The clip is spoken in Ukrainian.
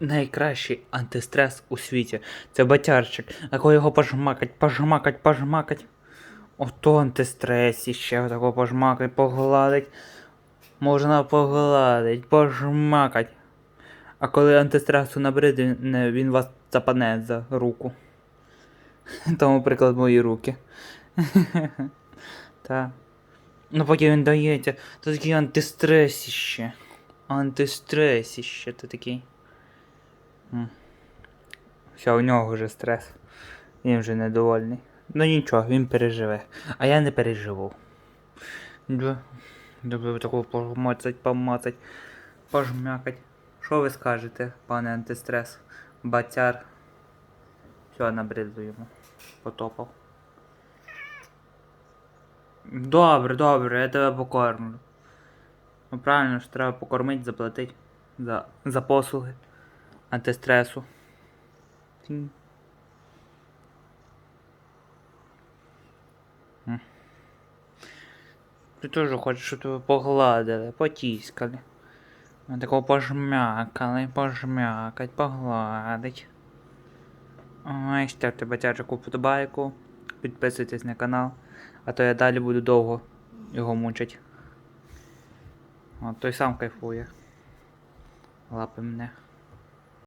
найкращий антистрес у світі. Це батярчик. Такого його пожмакать, пожмакать, пожмакать. Ото антистрес іще отако пожмакать, погладить. Можна погладить, пожмакать. А коли антистресу набриде, він вас запане за руку. Тому приклад мої руки. Та. Ну поки він дається, то такий антистресіще. Антистресіще, то такий. Все, у нього вже стрес. Він вже недовольний. Ну нічого, він переживе. А я не переживу. Да. Люблю такого помацать, помацать, пожмякать. Що ви скажете, пане антистрес? Батяр. Все, набридло йому. Потопав. Добре, добре, я тебе покормлю. Ну правильно ж треба покормити, заплатити за, за послуги антистресу. Тінь. Ти теж хочеш, щоб тебе погладили, потіскали. Такого пожмякали, пожмякать, погладить. Ой, ставте батячку вподобайку, підписуйтесь на канал, а то я далі буду довго його мучить. От той сам кайфує. Лапи мене.